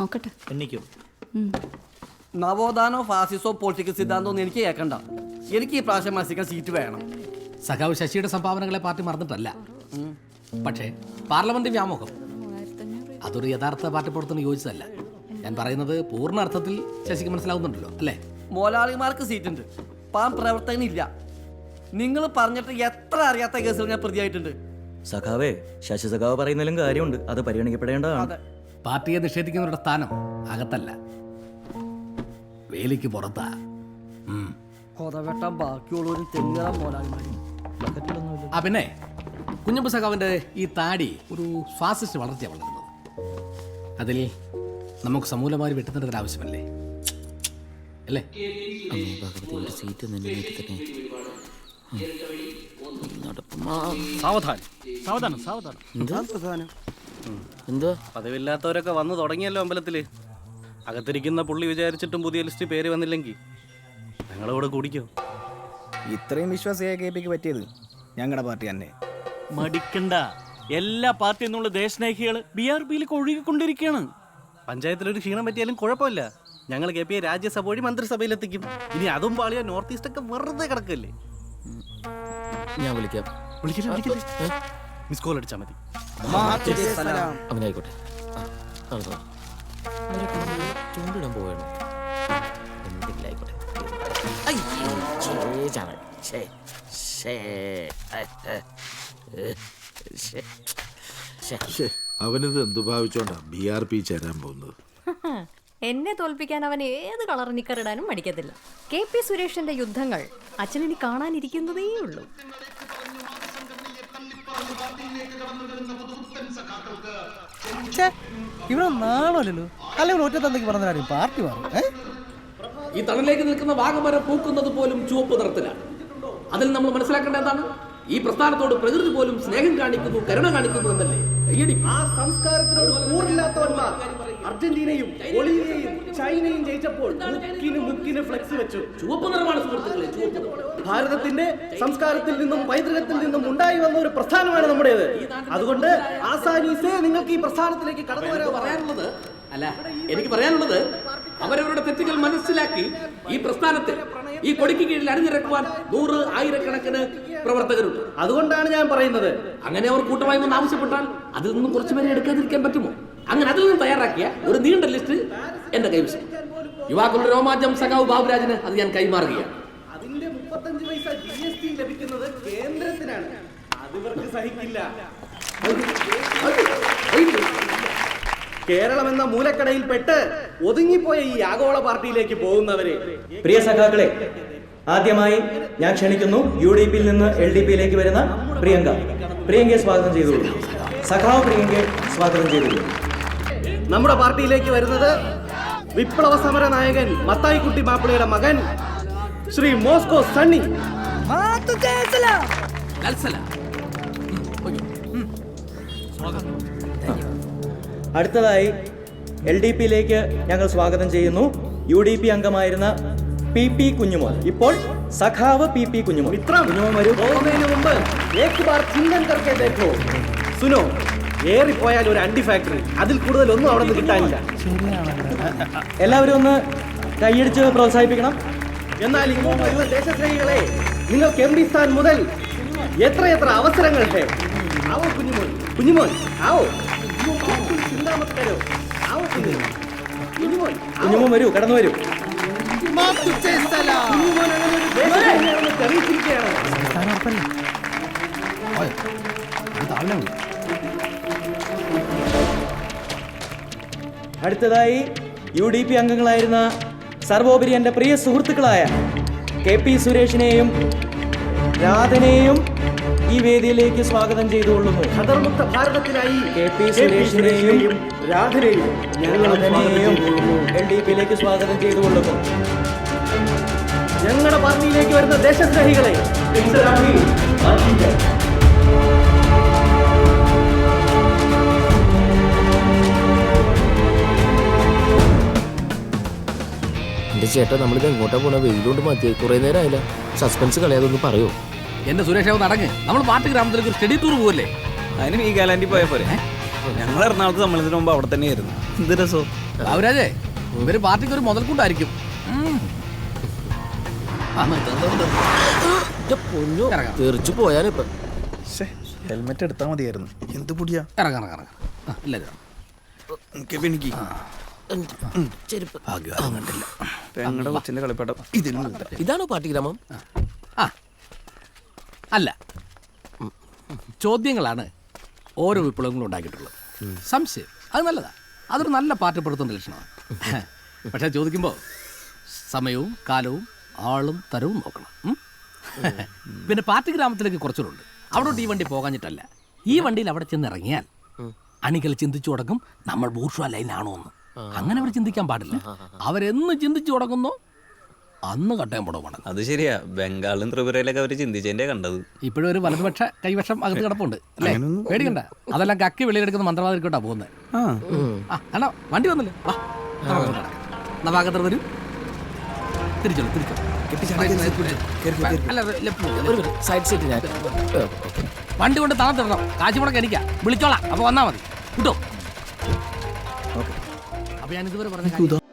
നോക്കട്ടെ. എണ്ണിക്കും. ഉം. നവോത്ഥാനോ ഫാസിസോ പൊളിറ്റിക്കൽ സിദ്ധാന്തമൊന്നും എനിക്ക് കേൾക്കണ്ട. എനിക്ക് ഈ പ്രാവശ്യം മത്സരിക്കാൻ സീറ്റ് വേണം. സഖാവ് ശശിയുടെ സംഭാവനകളെ പാർട്ടി മറന്നിട്ടല്ല. പക്ഷേ പാർലമെന്റ് വ്യാമോഹം. അതൊരു യഥാർത്ഥ പാർട്ടി പ്രവർത്തനം യോജിച്ചതല്ല. ഞാൻ പറയുന്നത് പൂർണ അർത്ഥത്തിൽ ശശിക്ക് മനസ്സിലാവുന്നുണ്ടല്ലോ അല്ലേ? മോലാളിമാർക്ക് സീറ്റ് ഉണ്ട് പാൻ പ്രവർത്തകനില്ല. നിങ്ങൾ പറഞ്ഞിട്ട് എത്ര അറിയാത്ത കേസുകൾ ഞാൻ പ്രതിയായിട്ടുണ്ട്. സഖാവേ ശശി സഖാവ് പറയുന്നതിലും കാര്യമുണ്ട്. അത് പരിഗണിക്കപ്പെടേണ്ടതാണ്. പാർട്ടിയെ നിഷേധിക്കുന്നവരുടെ സ്ഥാനം അകത്തല്ല. വേലിക്ക് പുറത്താ. കൊതവെട്ടാൻ ബാക്കിയുള്ളവരും തെങ്ങുകാൻ ആ പിന്നെ കുഞ്ഞമ്പ സഖാവിന്റെ ഈ താടി ഒരു ഫാസിസ്റ്റ് വളർച്ചയാണ് വളരുന്നത് അതിൽ നമുക്ക് സമൂലമായി വെട്ടുന്നതിന്റെ ഒരു ആവശ്യമല്ലേ അല്ലേ സാവധാനം. സാവധാനം സാവധാനം. എന്തോ? പതിവില്ലാത്തവരൊക്കെ വന്നു തുടങ്ങിയല്ലോ അമ്പലത്തിൽ അകത്തിരിക്കുന്ന പുള്ളി വിചാരിച്ചിട്ടും പുതിയ ലിസ്റ്റ് പേര് വന്നില്ലെങ്കിൽ ഞങ്ങളിവിടെ കുടിക്കോ. ഇത്രയും വിശ്വാസിയായ കെ പിക്ക് പറ്റിയത് ഞങ്ങളുടെ പാർട്ടി തന്നെ. മടിക്കണ്ട. എല്ലാ പാർട്ടിയിൽ നിന്നുള്ള ദേശസ്നേഹികൾ ബി ആർ പിയിലേക്ക് ഒഴുകിക്കൊണ്ടിരിക്കുകയാണ് പഞ്ചായത്തിലൊരു ക്ഷീണം പറ്റിയാലും കുഴപ്പമില്ല. ഞങ്ങൾ കെ പി രാജ്യസഭ വഴി മന്ത്രിസഭയിലെത്തിക്കും. ഇനി അതും പാളിയ നോർത്ത് ഈസ്റ്റ് ഒക്കെ വെറുതെ കിടക്കല്ലേ. ഞാൻ വിളിക്കാം. വിളിക്കില്ല വിളിക്കില്ല മിസ് കോൾ അടിച്ചാൽ മതി. അങ്ങനെ ചൂണ്ടിടാൻ എന്തെങ്കിലും ആയിക്കോട്ടെ അവനത് എന്തു ഭാവിച്ചോണ്ടാ ബി ആർ പി ചേരാൻ പോകുന്നത്? എന്നെ തോൽപ്പിക്കാൻ അവൻ ഏത് കളർ നിക്കറിടാനും മടിക്കത്തില്ല. കെ പി സുരേഷിന്റെ യുദ്ധങ്ങൾ അച്ഛനിനി കാണാനിരിക്കുന്നതേ ഉള്ളൂ ഇവിടെ നാളല്ലോ അല്ലെങ്കിൽ ഒറ്റ പറഞ്ഞ കാര്യം പാർട്ടി മാറും ഏ? ഈ തണലേക്ക് നിൽക്കുന്ന വാഗമരം പൂക്കുന്നത് പോലും ചുവപ്പ് നിറത്തിലാണ്. അതിൽ നമ്മൾ മനസ്സിലാക്കേണ്ട എന്താണ്? ഈ പ്രസ്ഥാനത്തോട് പ്രകൃതി പോലും സ്നേഹം കാണിക്കുന്നു കരുണ കാണിക്കുന്നു എന്നല്ലേ. ആ സംസ്കാരത്തിനോട് കൂറില്ലാത്തവന്മാർ. അർജന്റീനയും ബൊളീവിയയും ചൈനയും ജയിച്ചപ്പോൾ മുക്കിന് മുക്കിന് ഫ്ലെക്സ് വെച്ചു. ചുവപ്പ് നിറമാണ് സുഹൃത്തുക്കളെ ഭാരതത്തിന്റെ സംസ്കാരത്തിൽ നിന്നും പൈതൃകത്തിൽ നിന്നും ഉണ്ടായി വന്ന ഒരു പ്രസ്ഥാനമാണ് നമ്മുടേത്. അതുകൊണ്ട് ആസാനീസേ നിങ്ങൾക്ക് ഈ പ്രസ്ഥാനത്തിലേക്ക് കടന്നു വരാൻ പറയാനുള്ളത് അല്ല എനിക്ക് പറയാനുള്ളത് അവരവരുടെ തെറ്റുകൾ മനസ്സിലാക്കി ഈ പ്രസ്ഥാനത്തിൽ ഈ കൊടിക്ക് കീഴിൽ അണിനിരക്കുവാൻ നൂറ് ആയിരക്കണക്കിന് പ്രവർത്തകരുണ്ട്. അതുകൊണ്ടാണ് ഞാൻ പറയുന്നത് അങ്ങനെ അവർ കൂട്ടമായി വന്ന് ആവശ്യപ്പെട്ടാൽ അതിൽ നിന്നും കുറച്ചുപേരെ എടുക്കാതിരിക്കാൻ പറ്റുമോ? അങ്ങനെ അതിൽ നിന്ന് തയ്യാറാക്കിയ ഒരു നീണ്ട ലിസ്റ്റ് എന്റെ കൈവശം. യുവാക്കളുടെ രോമാഞ്ചം സഖാവ് ബാബുരാജിന് അത് ഞാൻ കൈമാറുകയാണ്. അതിന്റെ മുപ്പത്തഞ്ച് പൈസ ജി എസ് ടി ലഭിക്കുന്നത് കേന്ദ്രത്തിനാണ്. അത് ഇവർക്ക് സഹിക്കില്ല. കേരളം എന്ന മൂലക്കടയിൽ പെട്ട് ഒതുങ്ങിപ്പോയ ഈ ആഗോള പാർട്ടിയിലേക്ക് പോകുന്നവരെ പ്രിയ സഖാക്കളെ ആദ്യമായി ഞാൻ ക്ഷണിക്കുന്നു യു ഡി പിയിൽ നിന്ന് എൽ ഡി പിയിലേക്ക് വരുന്ന പ്രിയങ്ക. പ്രിയങ്കയെ സ്വാഗതം ചെയ്തു സഖാവ് പ്രിയങ്കയെ സ്വാഗതം ചെയ്തോളൂ നമ്മുടെ പാർട്ടിയിലേക്ക് വരുന്നത് വിപ്ലവ സമര നായകൻ മത്തായിക്കുട്ടി മാപ്പിളയുടെ മകൻ ശ്രീ മോസ്കോ സണ്ണി. അടുത്തതായി എൽ ഡി പിയിലേക്ക് ഞങ്ങൾ സ്വാഗതം ചെയ്യുന്നു. യു ഡി പി അംഗമായിരുന്ന പി പി കുഞ്ഞുമോൻ. ഇപ്പോൾ സഖാവ് പി പി കുഞ്ഞുമോൻ. ഇത്ര കുഞ്ഞുമോൻ വരും. പോകുന്നതിന് മുമ്പ് ഏക് ബാർ ചിന്തൻ കർക്കെ ദേഖോ. സുനോ. ഏറിപ്പോയാൽ ഒരു അണ്ടി ഫാക്ടറി അതിൽ കൂടുതൽ ഒന്നും അവിടെ നിന്ന് കിട്ടാനില്ല. എല്ലാവരും ഒന്ന് കൈയടിച്ച് പ്രോത്സാഹിപ്പിക്കണം. എന്നാൽ ഇങ്ങോട്ട് വരുന്ന ദേശസ്നേഹികളെ നിങ്ങൾക്ക് എം സ്ഥാൻ മുതൽ എത്രയെത്ര അവസരങ്ങൾ ആവോ കുഞ്ഞുമോൻ. കുഞ്ഞുമോൻ ആവോ. ചിന്താമത്തരോ ആവോ കുഞ്ഞുമോൻ. കുഞ്ഞുമോൻ കുഞ്ഞുമോൻ വരൂ കടന്നു വരൂ. കുഞ്ഞുമോൻ അങ്ങനെ ഒരു ദേശസ്നേഹിയാണെന്ന് തെളിയിച്ചിരിക്കുകയാണ് അടുത്തതായി യു ഡി പി അംഗങ്ങളായിരുന്ന സർവോപരി എന്റെ പ്രിയ സുഹൃത്തുക്കളായ കെ പി സുരേഷിനെയും രാധനെയും ഈ വേദിയിലേക്ക് സ്വാഗതം ചെയ്തുകൊള്ളുന്നു. ഖദർമുക്ത ഭാരതത്തിനായി കെ പി സുരേഷിനെയും രാധനെയും ഞങ്ങൾ രാധനെയും എൽ ഡി പിയിലേക്ക് സ്വാഗതം ചെയ്തുകൊള്ളുന്നു. ഞങ്ങളുടെ പാർട്ടിയിലേക്ക് വരുന്ന ദേശസ്നേഹികളെ എന്റെ ചേട്ടാ നമ്മളിത് എങ്ങോട്ടാ പോണ? വെയിലോണ്ട് മതി കുറെ നേരം ആയില്ല സസ്പെൻസ് കളയാതൊന്ന് പറയോ. എന്റെ സുരേഷ് നടങ്ങ്. നമ്മൾ പാട്ട് ഗ്രാമത്തിലേക്ക് ഒരു സ്റ്റഡി ടൂർ പോകല്ലേ അതിന് ഈ ഗാലാന്റി പോയ പോലെ ഞങ്ങൾ എറണാകുളത്ത് സമ്മേളനത്തിന് മുമ്പ് അവിടെ തന്നെയായിരുന്നു എന്ത് രസോ? ബാബുരാജേ ഇവർ പാർട്ടിക്ക് ഒരു മുതൽക്കൂട്ടായിരിക്കും. തെറിച്ചു പോയാനിപ്പൊ ഹെൽമെറ്റ് എടുത്താൽ മതിയായിരുന്നു. എന്ത് പൊടിയാ? ഇറങ്ങാം ഇറങ്ങാം ഇറങ്ങാം. എനിക്ക് ചെരുപ്പ്. ആഗ്രഹം. കണ്ടില്ല. ഞങ്ങളുടെ കൊച്ചിന്റെ കളിപ്പാട്ടം. ഇതിലുണ്ട്. ഇതാണോ പാർട്ടി ഗ്രാമം? ആ. അല്ല. ചോദ്യങ്ങളാണ് ഓരോ വിപ്ലവങ്ങളും ഉണ്ടാക്കിയിട്ടുള്ളത്. സംശയം. അത് നല്ലതാ. അതൊരു നല്ല പാർട്ടി പെടുത്തുന്ന ലക്ഷണമാണ്. പക്ഷെ ചോദിക്കുമ്പോൾ സമയവും കാലവും ആളും തരവും നോക്കണം. ഉം? പിന്നെ പാർട്ടി ഗ്രാമത്തിലേക്ക് കുറച്ചുകൂടെ അവിടോട്ട് ഈ വണ്ടി പോകാഞ്ഞിട്ടല്ല. ഈ വണ്ടിയിൽ അവിടെ ചെന്ന് ഇറങ്ങിയാൽ അണികൾ ചിന്തിച്ചു തുടങ്ങും നമ്മൾ ബൂർഷ ലൈനാണോ എന്ന്. അങ്ങനെ അവർ ചിന്തിക്കാൻ പാടില്ല. അവരെന്ന് ചിന്തിച്ചു തുടങ്ങുന്നു അന്ന് കട്ടയം പുടവണം അത് ശരിയാ. ബംഗാളും ത്രിപുരയിലൊക്കെ അവർ ചിന്തിച്ചതിന്റെ കണ്ടത്. ഇപ്പോഴും ഒരു വലതുപക്ഷ കൈവശം അകത്ത് കിടപ്പുണ്ട്. അല്ലേ? പേടിക്കണ്ട. അതെല്ലാം കക്കി വെളിയിലെടുക്കുന്ന മന്ത്രവാദിക്കോട്ടാ പോകുന്നത് അല്ല വണ്ടി വന്നില്ലേ. നവാഗതർ വരും. തിരിച്ചോളൂ തിരിച്ചോളൂ. അല്ല ലെഫ്റ്റ് ഒരു മിനിറ്റ്. സൈഡ് സീറ്റ് ഞാൻ. വണ്ടി കൊണ്ട് താഴ്ത്തിടണം തരണം മുടക്ക് എനിക്കാ. വിളിച്ചോളാം. അപ്പൊ വന്നാ മതി. കിട്ടോ ഞാൻ പറഞ്ഞ കാര്യം